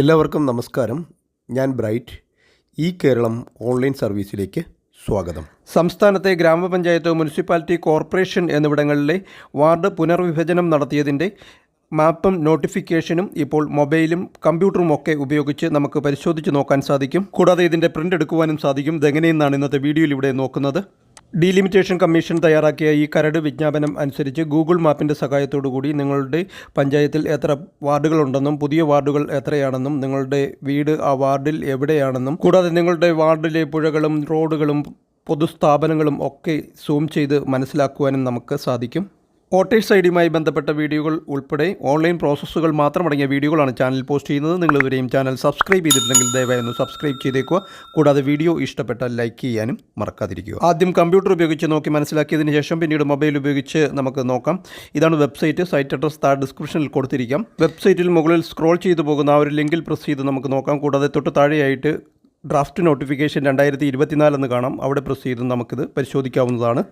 എല്ലാവർക്കും നമസ്കാരം. ഞാൻ ബ്രൈറ്റ്. ഈ കേരളം ഓൺലൈൻ സർവീസിലേക്ക് സ്വാഗതം. സംസ്ഥാനത്തെ ഗ്രാമപഞ്ചായത്ത് മുനിസിപ്പാലിറ്റി കോർപ്പറേഷൻ എന്നിവിടങ്ങളിലെ വാർഡ് പുനർവിഭജനം നടത്തിയതിന്റെ മാപ്പും നോട്ടിഫിക്കേഷനും ഇപ്പോൾ മൊബൈലും കമ്പ്യൂട്ടറും ഒക്കെ ഉപയോഗിച്ച് നമുക്ക് പരിശോധിച്ച് നോക്കാൻ സാധിക്കും. കൂടാതെ ഇതിന്റെ പ്രിന്റ് എടുക്കുവാനും സാധിക്കും. ഇതെങ്ങനെയെന്നാണ് ഇന്നത്തെ വീഡിയോയിൽ ഇവിടെ നോക്കുന്നത്. ഡീലിമിറ്റേഷൻ കമ്മീഷൻ തയ്യാറാക്കിയ ഈ കരട് വിജ്ഞാപനം അനുസരിച്ച് ഗൂഗിൾ മാപ്പിന്റെ സഹായത്തോടു കൂടി നിങ്ങളുടെ പഞ്ചായത്തിൽ എത്ര വാർഡുകളുണ്ടെന്നും പുതിയ വാർഡുകൾ എത്രയാണെന്നും നിങ്ങളുടെ വീട് ആ വാർഡിൽ എവിടെയാണെന്നും കൂടാതെ നിങ്ങളുടെ വാർഡിലെ പുഴകളും റോഡുകളും പൊതുസ്ഥാപനങ്ങളും ഒക്കെ സൂം ചെയ്ത് മനസ്സിലാക്കുവാനും നമുക്ക് സാധിക്കും. വോട്ടേഴ്സ് ഐ ഡിയുമായി ബന്ധപ്പെട്ട വീഡിയോകൾ ഉൾപ്പെടെ ഓൺലൈൻ പ്രോസസ്സുകൾ മാത്രമടങ്ങിയ വീഡിയോകളാണ് ചാനൽ പോസ്റ്റ് ചെയ്യുന്നത്. നിങ്ങൾ ചാനൽ സബ്സ്ക്രൈബ് ചെയ്തിട്ടുണ്ടെങ്കിൽ ദയവായി ഒന്ന് സബ്സ്ക്രൈബ് ചെയ്തേക്കുക. കൂടാതെ വീഡിയോ ഇഷ്ടപ്പെട്ടാൽ ലൈക്ക് ചെയ്യാനും മറക്കാതിരിക്കുക. ആദ്യം കമ്പ്യൂട്ടർ ഉപയോഗിച്ച് നോക്കി മനസ്സിലാക്കിയതിന് ശേഷം പിന്നീട് മൊബൈൽ ഉപയോഗിച്ച് നമുക്ക് നോക്കാം. ഇതാണ് വെബ്സൈറ്റ്. സൈറ്റ് അഡ്രസ് താഴെ ഡിസ്ക്രിപ്ഷനിൽ കൊടുത്തിരിക്കാം. വെബ്സൈറ്റിൽ മുകളിൽ സ്ക്രോൾ ചെയ്തു പോകുന്ന ആ ഒരു ലിങ്കിൽ പ്രസ് ചെയ്ത് നമുക്ക് നോക്കാം. കൂടാതെ തൊട്ട് താഴെയായിട്ട് ഡ്രാഫ്റ്റ് നോട്ടിഫിക്കേഷൻ രണ്ടായിരത്തി ഇരുപത്തിനാലെന്ന് കാണാം. അവിടെ പ്രസ് ചെയ്ത് നമുക്കിത് പരിശോധിക്കാവുന്നതാണ്.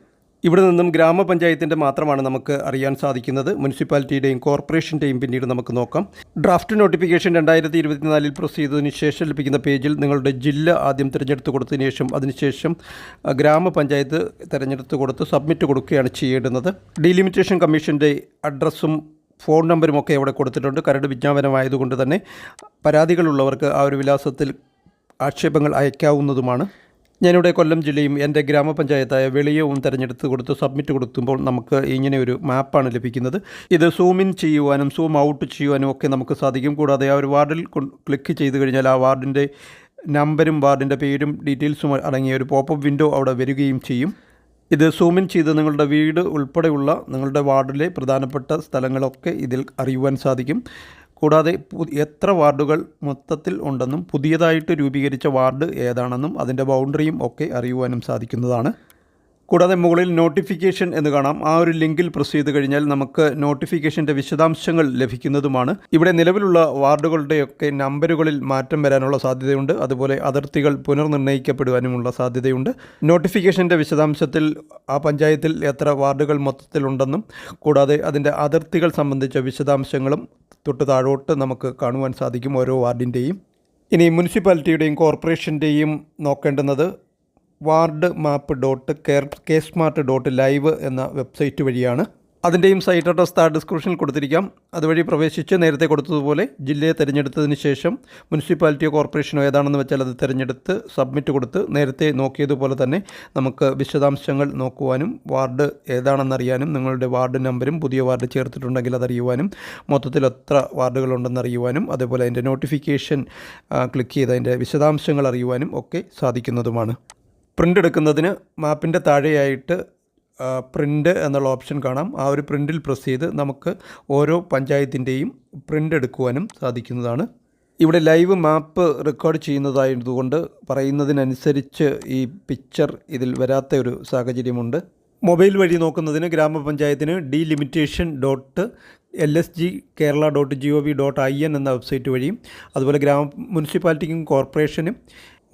ഇവിടെ നിന്നും ഗ്രാമപഞ്ചായത്തിന്റെ മാത്രമാണ് നമുക്ക് അറിയാൻ സാധിക്കുന്നത്. മുനിസിപ്പാലിറ്റിയുടെയും കോർപ്പറേഷന്റെയും പിന്നീട് നമുക്ക് നോക്കാം. ഡ്രാഫ്റ്റ് നോട്ടിഫിക്കേഷൻ രണ്ടായിരത്തി ഇരുപത്തിനാലിൽ പ്രൊസ് ചെയ്തതിന് ശേഷം ലഭിക്കുന്ന പേജിൽ നിങ്ങളുടെ ജില്ല ആദ്യം തിരഞ്ഞെടുത്ത് കൊടുത്തതിന് ശേഷം അതിനുശേഷം ഗ്രാമപഞ്ചായത്ത് തിരഞ്ഞെടുത്ത് കൊടുത്ത് സബ്മിറ്റ് കൊടുക്കുകയാണ് ചെയ്യേണ്ടുന്നത്. ഡിലിമിറ്റേഷൻ കമ്മീഷന്റെ അഡ്രസ്സും ഫോൺ നമ്പരും ഒക്കെ അവിടെ കൊടുത്തിട്ടുണ്ട്. കരട് വിജ്ഞാപനമായതുകൊണ്ട് തന്നെ പരാതികളുള്ളവർക്ക് ആ ഒരു വിലാസത്തിൽ ആക്ഷേപങ്ങൾ അയക്കാവുന്നതുമാണ്. ഞാനിവിടെ കൊല്ലം ജില്ലയും എന്റെ ഗ്രാമപഞ്ചായത്തായ വെളിയവും തിരഞ്ഞെടുത്ത് കൊടുത്ത് സബ്മിറ്റ് കൊടുക്കുമ്പോൾ നമുക്ക് ഇങ്ങനെ ഒരു മാപ്പാണ് ലഭിക്കുന്നത്. ഇത് സൂം ഇൻ ചെയ്യുവാനും സൂം ഔട്ട് ചെയ്യുവാനും ഒക്കെ നമുക്ക് സാധിക്കും. കൂടാതെ ആ ഒരു വാർഡിൽ ക്ലിക്ക് ചെയ്ത് കഴിഞ്ഞാൽ ആ വാർഡിന്റെ നമ്പരും വാർഡിന്റെ പേരും ഡീറ്റെയിൽസും അടങ്ങിയ ഒരു പോപ്പപ്പ് വിൻഡോ അവിടെ വരികയും ചെയ്യും. ഇത് സൂം ഇൻ ചെയ്ത് നിങ്ങളുടെ വീട് ഉൾപ്പെടെയുള്ള നിങ്ങളുടെ വാർഡിലെ പ്രധാനപ്പെട്ട സ്ഥലങ്ങളൊക്കെ ഇതിൽ അറിയുവാൻ സാധിക്കും. കൂടാതെ എത്ര വാർഡുകൾ മൊത്തത്തിൽ ഉണ്ടെന്നും പുതിയതായിട്ട് രൂപീകരിച്ച വാർഡ് ഏതാണെന്നും അതിന്റെ ബൗണ്ടറിയും ഒക്കെ അറിയുവാനും സാധിക്കുന്നതാണ്. കൂടാതെ മുകളിൽ നോട്ടിഫിക്കേഷൻ എന്ന് കാണാം. ആ ഒരു ലിങ്കിൽ പ്രസ് ചെയ്ത് കഴിഞ്ഞാൽ നമുക്ക് നോട്ടിഫിക്കേഷന്റെ വിശദാംശങ്ങൾ ലഭിക്കുന്നതുമാണ്. ഇവിടെ നിലവിലുള്ള വാർഡുകളുടെയൊക്കെ നമ്പറുകളിൽ മാറ്റം വരാനുള്ള സാധ്യതയുണ്ട്. അതുപോലെ അതിർത്തികൾ പുനർനിർണയിക്കപ്പെടുവാനുമുള്ള സാധ്യതയുണ്ട്. നോട്ടിഫിക്കേഷന്റെ വിശദാംശത്തിൽ ആ പഞ്ചായത്തിൽ എത്ര വാർഡുകൾ മൊത്തത്തിലുണ്ടെന്നും കൂടാതെ അതിന്റെ അതിർത്തികൾ സംബന്ധിച്ച വിശദാംശങ്ങളും തൊട്ട് താഴോട്ട് നമുക്ക് കാണുവാൻ സാധിക്കും ഓരോ വാർഡിന്റെയും. ഇനി മുനിസിപ്പാലിറ്റിയുടെയും കോർപ്പറേഷന്റെയും നോക്കേണ്ടുന്നത് ward map dot care K smart dot live എന്ന വെബ്സൈറ്റ് വഴിയാണ്. അതിന്റെയും സൈറ്റ് അഡ്രസ് താഴെ ഡിസ്ക്രിപ്ഷനിൽ കൊടുത്തിരിക്കാം. അതുവഴി പ്രവേശിച്ച് നേരത്തെ കൊടുത്തതുപോലെ ജില്ലയെ തിരഞ്ഞെടുത്തതിന് ശേഷം മുനിസിപ്പാലിറ്റിയോ കോർപ്പറേഷനോ ഏതാണെന്ന് വെച്ചാൽ അത് തിരഞ്ഞെടുത്ത് സബ്മിറ്റ് കൊടുത്ത് നേരത്തെ നോക്കിയതുപോലെ തന്നെ നമുക്ക് വിശദാംശങ്ങൾ നോക്കുവാനും വാർഡ് ഏതാണെന്നറിയാനും നിങ്ങളുടെ വാർഡ് നമ്പരും പുതിയ വാർഡ് ചേർത്തിട്ടുണ്ടെങ്കിൽ അതറിയുവാനും മൊത്തത്തിൽ എത്ര വാർഡുകളുണ്ടെന്ന് അറിയുവാനും അതേപോലെ അതിന്റെ നോട്ടിഫിക്കേഷൻ ക്ലിക്ക് ചെയ്ത് അതിന്റെ വിശദാംശങ്ങൾ അറിയുവാനും ഒക്കെ സാധിക്കുന്നതുമാണ്. പ്രിന്റ് എടുക്കുന്നതിന് മാപ്പിന്റെ താഴെയായിട്ട് പ്രിന്റ് എന്നുള്ള ഓപ്ഷൻ കാണാം. ആ ഒരു പ്രിന്റിൽ പ്രസ് ചെയ്ത് നമുക്ക് ഓരോ പഞ്ചായത്തിന്റെയും പ്രിന്റ് എടുക്കുവാനും സാധിക്കുന്നതാണ്. ഇവിടെ ലൈവ് മാപ്പ് റെക്കോർഡ് ചെയ്യുന്നതായതുകൊണ്ട് പറയുന്നതിനനുസരിച്ച് ഈ പിക്ചർ ഇതിൽ വരാത്ത ഒരു സാഹചര്യമുണ്ട്. മൊബൈൽ വഴി നോക്കുന്നതിന് ഗ്രാമപഞ്ചായത്തിന് delimitation dot L S G Kerala dot G O V dot I N എന്ന വെബ്സൈറ്റ് വഴിയും അതുപോലെ ഗ്രാമ മുനിസിപ്പാലിറ്റിക്കും കോർപ്പറേഷനും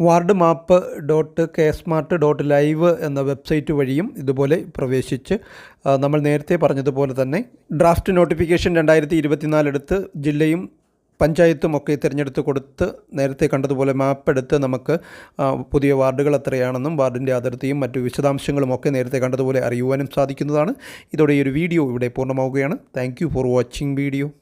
ward map dot K smart dot live എന്ന വെബ്സൈറ്റ് വഴിയും ഇതുപോലെ പ്രവേശിച്ച് നമ്മൾ നേരത്തെ പറഞ്ഞതുപോലെ തന്നെ ഡ്രാഫ്റ്റ് നോട്ടിഫിക്കേഷൻ രണ്ടായിരത്തി ഇരുപത്തിനാലെടുത്ത് ജില്ലയും പഞ്ചായത്തും ഒക്കെ തിരഞ്ഞെടുത്ത് കൊടുത്ത് നേരത്തെ കണ്ടതുപോലെ മാപ്പ് എടുത്ത് നമുക്ക് പുതിയ വാർഡുകൾ എത്രയാണെന്നും വാർഡിന്റെ അതിർത്തിയും മറ്റു വിശദാംശങ്ങളും ഒക്കെ നേരത്തെ കണ്ടതുപോലെ അറിയുവാനും സാധിക്കുന്നതാണ്. ഇതോടെ ഈ ഒരു വീഡിയോ ഇവിടെ പൂർണമാവുകയാണ്. Thank for watching video